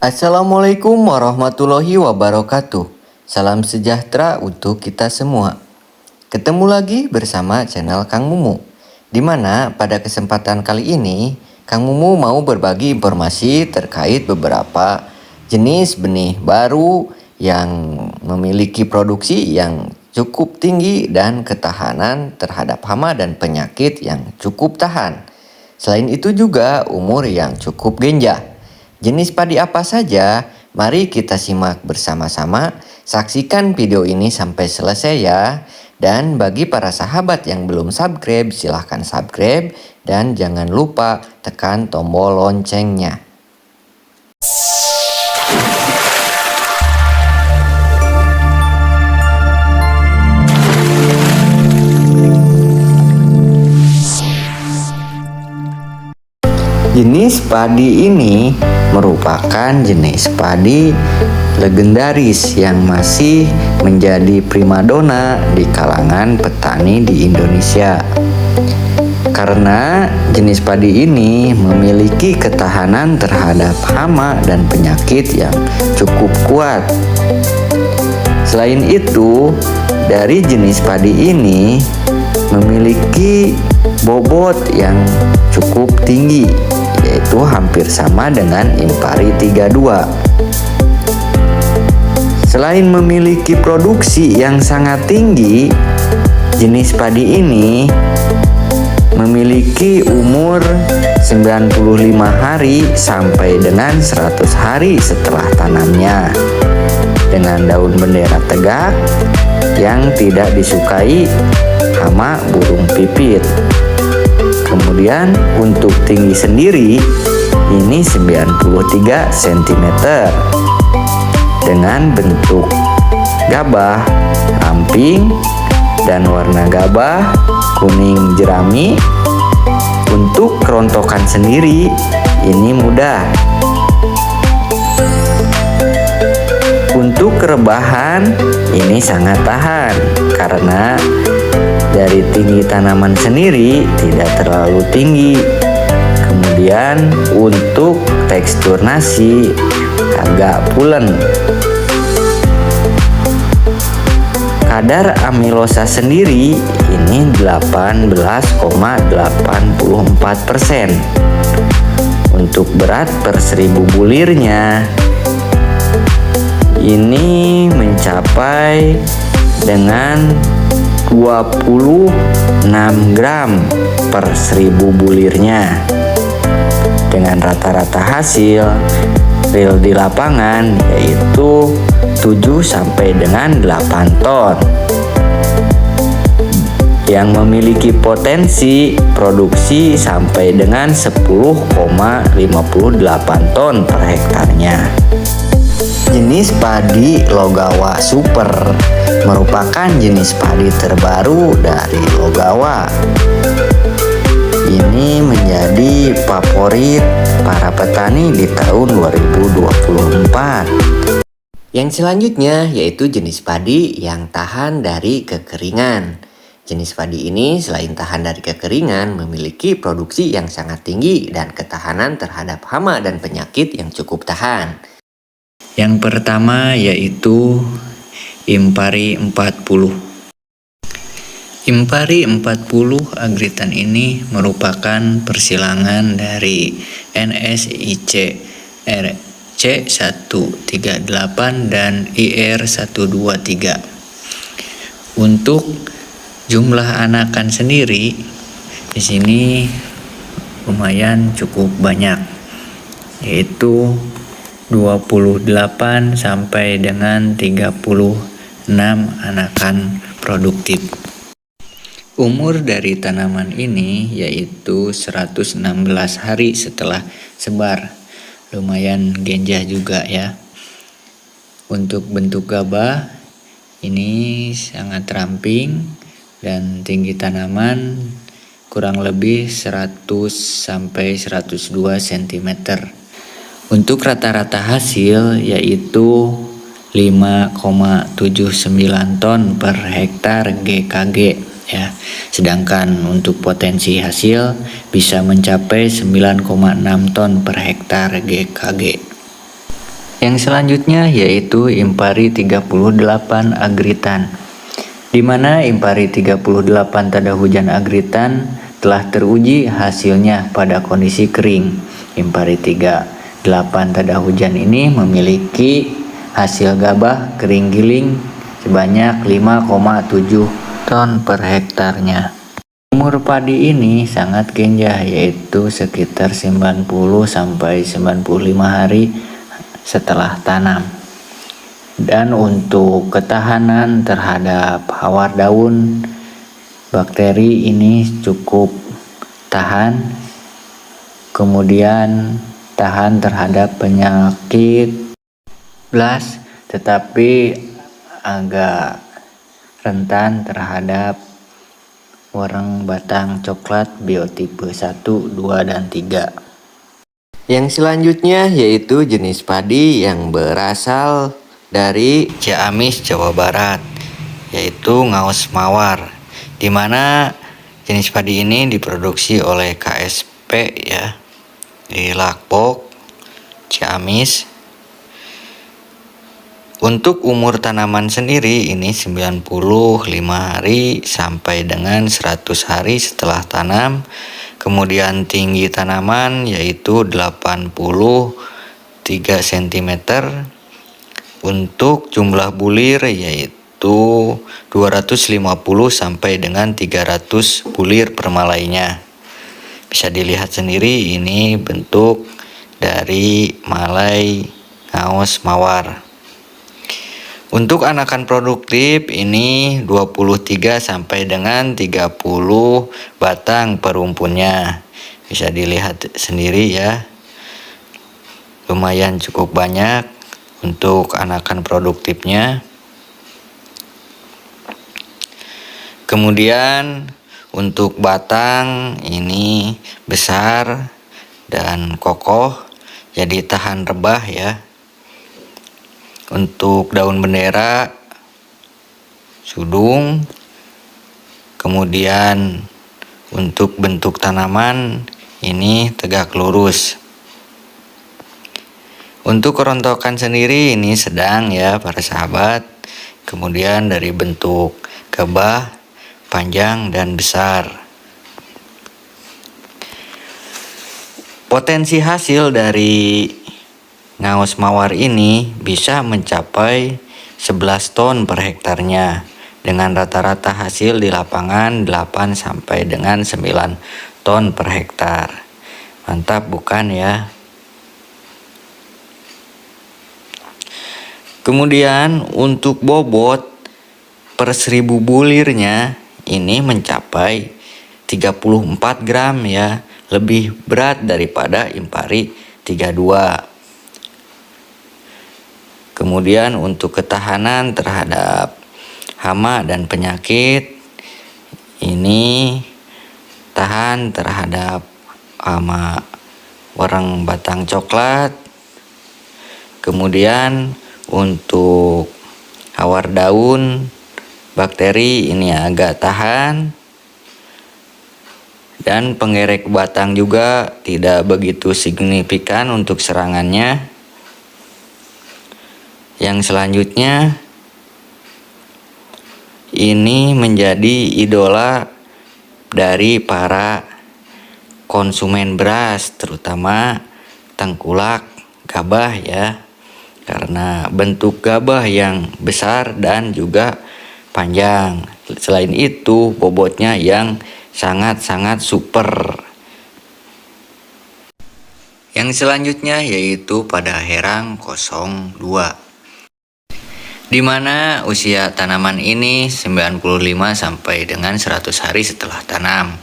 Assalamualaikum warahmatullahi wabarakatuh. Salam sejahtera untuk kita semua. Ketemu lagi bersama channel Kang Mumu. Di mana pada kesempatan kali ini Kang Mumu mau berbagi informasi terkait beberapa jenis benih baru yang memiliki produksi yang cukup tinggi dan ketahanan terhadap hama dan penyakit yang cukup tahan. Selain itu juga umur yang cukup genjah. Jenis padi apa saja? Mari kita simak bersama-sama. Saksikan video ini sampai selesai ya. Dan bagi para sahabat yang belum subscribe, silahkan subscribe. Dan jangan lupa tekan tombol loncengnya. Jenis padi ini merupakan jenis padi legendaris yang masih menjadi primadona di kalangan petani di Indonesia. Karena jenis padi ini memiliki ketahanan terhadap hama dan penyakit yang cukup kuat. Selain itu, dari jenis padi ini memiliki bobot yang cukup tinggi yaitu hampir sama dengan Impari 32. Selain memiliki produksi yang sangat tinggi, jenis padi ini memiliki umur 95 hari sampai dengan 100 hari setelah tanamnya dengan daun bendera tegak yang tidak disukai hama burung pipit. Kemudian untuk tinggi sendiri ini 93 cm dengan bentuk gabah ramping dan warna gabah kuning jerami. Untuk kerontokan sendiri ini mudah. Untuk kerebahan ini sangat tahan karena dari tinggi tanaman sendiri tidak terlalu tinggi. Kemudian untuk tekstur nasi agak pulen. Kadar amilosa sendiri ini 18,84%. Untuk berat per seribu bulirnya ini mencapai dengan 26 gram per 1000 bulirnya. Dengan rata-rata hasil real di lapangan yaitu 7 sampai dengan 8 ton. Yang memiliki potensi produksi sampai dengan 10,58 ton per hektarnya. Jenis padi Logawa Super merupakan jenis padi terbaru dari Logawa. Ini menjadi favorit para petani di tahun 2024. Yang selanjutnya yaitu jenis padi yang tahan dari kekeringan. Jenis padi ini selain tahan dari kekeringan memiliki produksi yang sangat tinggi dan ketahanan terhadap hama dan penyakit yang cukup tahan. Yang pertama yaitu Impari 40. Impari 40 agritan ini merupakan persilangan dari NSIC RC 138 dan IR 123. Untuk jumlah anakan sendiri di sini lumayan cukup banyak yaitu 28 sampai dengan 36 anakan produktif. Umur dari tanaman ini yaitu 116 hari setelah sebar. Lumayan genjah juga ya. Untuk bentuk gabah ini sangat ramping dan tinggi tanaman kurang lebih 100 sampai 102 cm. Untuk rata-rata hasil yaitu 5,79 ton per hektar GKG ya. Sedangkan untuk potensi hasil bisa mencapai 9,6 ton per hektar GKG. Yang selanjutnya yaitu Impari 38 Agritan. Di mana Impari 38 tada hujan Agritan telah teruji hasilnya pada kondisi kering. Impari 38 tada hujan ini memiliki hasil gabah kering giling sebanyak 5,7 ton per hektarnya. Umur padi ini sangat genjah yaitu sekitar 90 sampai 95 hari setelah tanam. Dan untuk ketahanan terhadap hawar daun, bakteri ini cukup tahan. Kemudian tahan terhadap penyakit tetapi agak rentan terhadap warang batang coklat biotipe 1, 2, dan 3. Yang selanjutnya yaitu jenis padi yang berasal dari Ciamis, Jawa Barat, yaitu ngaus mawar, di mana jenis padi ini diproduksi oleh KSP ya di Lakpok, Ciamis. Untuk umur tanaman sendiri ini 95 hari sampai dengan 100 hari setelah tanam Kemudian tinggi tanaman yaitu 83 cm. Untuk jumlah bulir yaitu 250 sampai dengan 300 bulir per malainya. Bisa dilihat sendiri ini bentuk dari malai ngaos mawar. Untuk anakan produktif ini 23 sampai dengan 30 batang perumpunnya. Bisa dilihat sendiri ya. Lumayan cukup banyak untuk anakan produktifnya. Kemudian untuk batang ini besar dan kokoh jadi tahan rebah ya untuk daun bendera sudung. Kemudian untuk bentuk tanaman ini tegak lurus. Untuk kerontokan sendiri ini sedang ya para sahabat. Kemudian dari bentuk kebah panjang dan besar. Potensi hasil dari Ngaus mawar ini bisa mencapai 11 ton per hektarnya dengan rata-rata hasil di lapangan 8 sampai dengan 9 ton per hektar. Mantap bukan ya? Kemudian untuk bobot per seribu bulirnya ini mencapai 34 gram ya, lebih berat daripada impari 32. Kemudian untuk ketahanan terhadap hama dan penyakit ini tahan terhadap hama warang batang coklat. Kemudian untuk hawar daun bakteri ini agak tahan dan pengerek batang juga tidak begitu signifikan untuk serangannya yang selanjutnya ini menjadi idola dari para konsumen beras terutama tengkulak gabah ya. Karena bentuk gabah yang besar dan juga panjang. Selain itu bobotnya yang sangat-sangat super. Yang selanjutnya yaitu pada herang 02 di mana usia tanaman ini 95 sampai dengan 100 hari setelah tanam.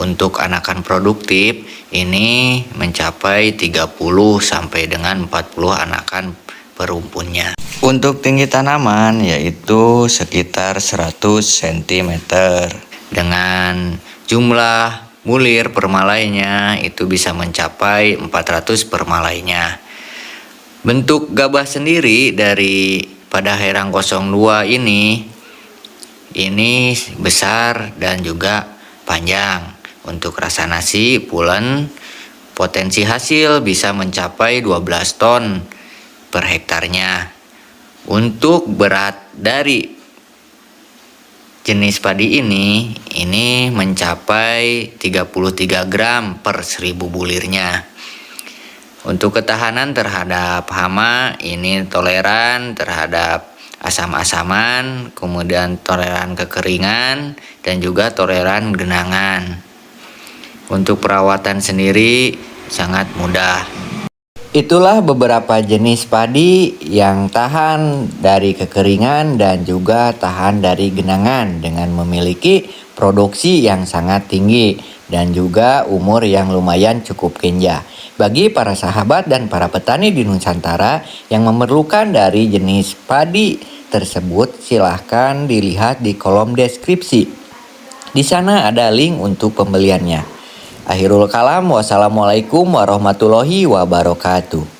Untuk anakan produktif ini mencapai 30 sampai dengan 40 anakan perumpunnya. Untuk tinggi tanaman yaitu sekitar 100 cm dengan jumlah mulir permalainya itu bisa mencapai 400 permalainya. Bentuk gabah sendiri dari pada herang 02 ini ini besar dan juga panjang untuk rasa nasi pulen potensi hasil bisa mencapai 12 ton per hektarnya. Untuk berat dari jenis padi ini, ini mencapai 33 gram per 1000 bulirnya. Untuk ketahanan terhadap hama, ini toleran terhadap asam-asaman, kemudian toleran kekeringan, dan juga toleran genangan. Untuk perawatan sendiri sangat mudah. Itulah beberapa jenis padi yang tahan dari kekeringan dan juga tahan dari genangan dengan memiliki produksi yang sangat tinggi dan juga umur yang lumayan cukup kenja. Bagi para sahabat dan para petani di Nusantara yang memerlukan dari jenis padi tersebut, silahkan dilihat di kolom deskripsi. Di sana ada link untuk pembeliannya. Akhirul kalam, wassalamualaikum warahmatullahi wabarakatuh.